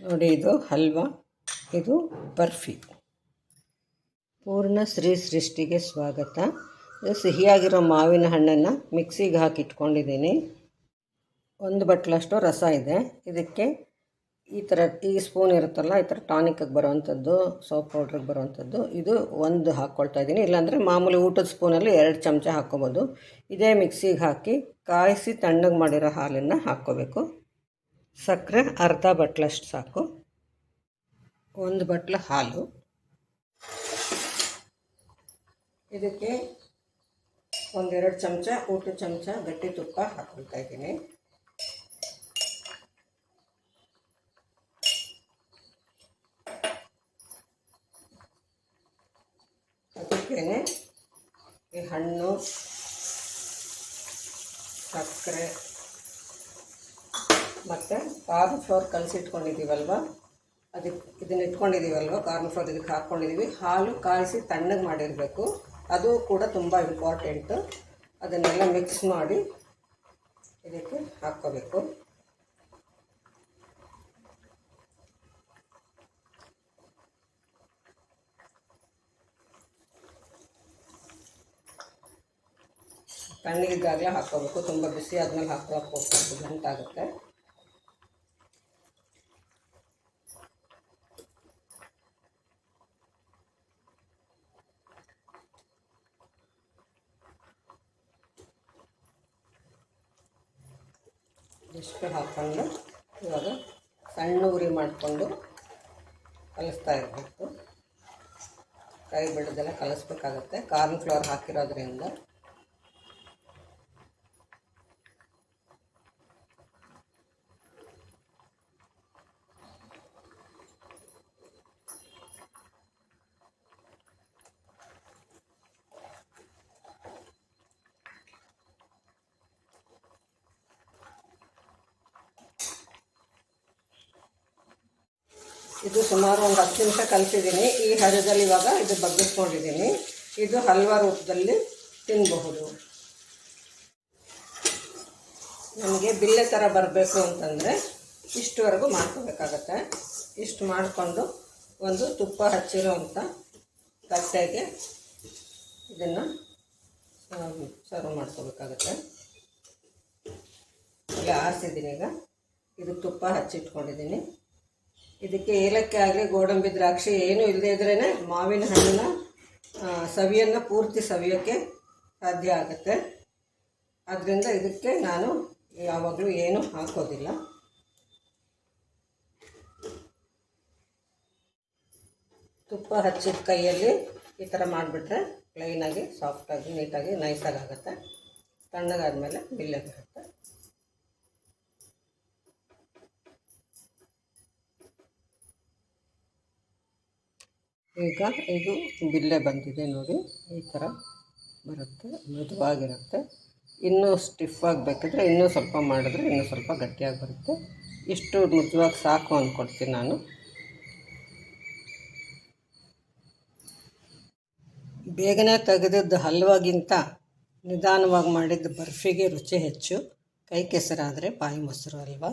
ನೋಡಿ ಇದು ಹಲ್ವಾ, ಇದು ಬರ್ಫಿ. ಪೂರ್ಣ ಶ್ರೀ ಸೃಷ್ಟಿಗೆ ಸ್ವಾಗತ. ಇದು ಸಿಹಿಯಾಗಿರೋ ಮಾವಿನ ಹಣ್ಣನ್ನು ಮಿಕ್ಸಿಗೆ ಹಾಕಿ ಇಟ್ಕೊಂಡಿದ್ದೀನಿ. ಒಂದು ಬಟ್ಲಷ್ಟು ರಸ ಇದೆ. ಇದಕ್ಕೆ ಈ ಥರ, ಈ ಸ್ಪೂನ್ ಇರುತ್ತಲ್ಲ, ಈ ಥರ ಟಾನಿಕ್ಗೆ ಬರುವಂಥದ್ದು, ಸೋಪ್ ಪೌಡ್ರಿಗೆ ಬರುವಂಥದ್ದು, ಇದು ಒಂದು ಹಾಕ್ಕೊಳ್ತಾ ಇದ್ದೀನಿ. ಇಲ್ಲಾಂದರೆ ಮಾಮೂಲಿ ಊಟದ ಸ್ಪೂನಲ್ಲಿ ಎರಡು ಚಮಚ ಹಾಕ್ಕೊಬೋದು. ಇದೇ ಮಿಕ್ಸಿಗೆ ಹಾಕಿ ಕಾಯಿಸಿ ತಣ್ಣಗೆ ಮಾಡಿರೋ ಹಾಲನ್ನು ಹಾಕ್ಕೋಬೇಕು. ಸಕ್ಕರೆ, ಅರ್ಧ ಬಟ್ಲಷ್ಟು ಸಾಕು. ಒಂದು ಬಟ್ಲು ಹಾಲು. ಇದಕ್ಕೆ ಒಂದೆರಡು ಚಮಚ ಊಟದ ಚಮಚ ಗಟ್ಟಿ ತುಪ್ಪ ಹಾಕ್ಕೊಳ್ತಾ ಇದ್ದೀನಿ. ಅದಕ್ಕೇನೆ ಈ ಹಣ್ಣು, ಸಕ್ಕರೆ ಮತ್ತು ಕಾರ್ನ್ ಫ್ಲೋರ್ ಕಲಸಿಟ್ಕೊಂಡಿದ್ದೀವಲ್ವ? ಅದಕ್ಕೆ ಇದನ್ನ ಇಟ್ಕೊಂಡಿದ್ದೀವಲ್ವ? ಕಾರ್ನ್ ಫ್ಲೋರ್ ಇದಕ್ಕೆ ಹಾಕ್ಕೊಂಡಿದ್ದೀವಿ ಹಾಲು ಕಾಯಿಸಿ ತಣ್ಣಗೆ ಮಾಡಿರಬೇಕು. ಅದು ಕೂಡ ತುಂಬ ಇಂಪಾರ್ಟೆಂಟು ಅದನ್ನೆಲ್ಲ ಮಿಕ್ಸ್ ಮಾಡಿ ಇದಕ್ಕೆ ಹಾಕ್ಕೋಬೇಕು. ತಣ್ಣಗಿದ್ದಾಗಲೇ ಹಾಕ್ಕೋಬೇಕು. ತುಂಬ ಬಿಸಿ ಆದಮೇಲೆ ಹಾಕೋ ಹೋಗ್ಬೇಕು ಗಂಟಾಗುತ್ತೆ. ಇಷ್ಟು ಹಾಕ್ಕೊಂಡು ಇವಾಗ ಸಣ್ಣ ಉರಿ ಮಾಡಿಕೊಂಡು ಕಲಿಸ್ತಾ ಇರಬೇಕು. ಕೈ ಬಿಡೋದೆಲ್ಲ ಕಲಿಸ್ಬೇಕಾಗತ್ತೆ. ಕಾರ್ನ್ ಫ್ಲವರ್ ಹಾಕಿರೋದ್ರಿಂದ ಇದು ಸುಮಾರು ಒಂದು ಹತ್ತು ನಿಮಿಷ ಕಲಿಸಿದ್ದೀನಿ ಈ ಹರಿದಲ್ಲಿ ಇವಾಗ ಇದು ಬಗ್ಗಿಸ್ಕೊಂಡಿದ್ದೀನಿ. ಇದು ಹಲ್ವಾ ರೂಪದಲ್ಲಿ ತಿನ್ನಬಹುದು ನಮಗೆ ಬಿಲ್ಲೆ ಥರ ಬರಬೇಕು ಅಂತಂದರೆ ಇಷ್ಟುವರೆಗೂ ಮಾಡ್ಕೋಬೇಕಾಗತ್ತೆ. ಇಷ್ಟು ಮಾಡಿಕೊಂಡು ಒಂದು ತುಪ್ಪ ಹಚ್ಚಿರೋವಂಥ ತಟ್ಟೆಗೆ ಇದನ್ನು ಸರ್ವ್ ಮಾಡ್ಕೋಬೇಕಾಗತ್ತೆ. ಈಗ ಆರಿಸಿದ್ದೀನಿ ಈಗ. ಇದು ತುಪ್ಪ ಹಚ್ಚಿಟ್ಕೊಂಡಿದ್ದೀನಿ. ಇದಕ್ಕೆ ಏಲಕ್ಕಿ ಆಗಲಿ, ಗೋಡಂಬಿ ದ್ರಾಕ್ಷಿ ಏನೂ ಇಲ್ಲದೇ ಇದ್ರೇ ಮಾವಿನ ಹಣ್ಣಿನ ಸವಿಯನ್ನು ಪೂರ್ತಿ ಸವಿಯೋಕ್ಕೆ ಸಾಧ್ಯ ಆಗುತ್ತೆ. ಆದ್ದರಿಂದ ಇದಕ್ಕೆ ನಾನು ಯಾವಾಗಲೂ ಏನೂ ಹಾಕೋದಿಲ್ಲ. ತುಪ್ಪ ಹಚ್ಚಿದ ಕೈಯಲ್ಲಿ ಈ ಥರ ಮಾಡಿಬಿಟ್ರೆ ಕ್ಲೈನಾಗಿ ಸಾಫ್ಟಾಗಿ ನೀಟಾಗಿ ನೈಸಾಗಿ ಆಗುತ್ತೆ. ತಣ್ಣಗಾದ್ಮೇಲೆ ಬಿಲ್ಲೆ ಬರುತ್ತೆ ಈಗ ಇದು ಬಿಲ್ಲೆ ಬಂದಿದೆ ನೋಡಿ, ಈ ಥರ ಬರುತ್ತೆ, ಮೃದುವಾಗಿರುತ್ತೆ. ಇನ್ನೂ ಸ್ಟಿಫ್ ಆಗಬೇಕಿದ್ರೆ ಇನ್ನೂ ಸ್ವಲ್ಪ ಮಾಡಿದ್ರೆ ಇನ್ನೂ ಸ್ವಲ್ಪ ಗಟ್ಟಿಯಾಗಿ ಬರುತ್ತೆ. ಇಷ್ಟು ಮೃದುವಾಗಿ ಸಾಕು ಅಂದ್ಕೊಡ್ತೀನಿ ನಾನು. ಬೇಗನೆ ತೆಗೆದಿದ್ದು ಹಲ್ವಾಗಿಂತ ನಿಧಾನವಾಗಿ ಮಾಡಿದ್ದು ಬರ್ಫಿಗೆ ರುಚಿ ಹೆಚ್ಚು. ಕೈ ಕೆಸರಾದರೆ ಬಾಯಿ ಮೊಸರು ಅಲ್ವಾ?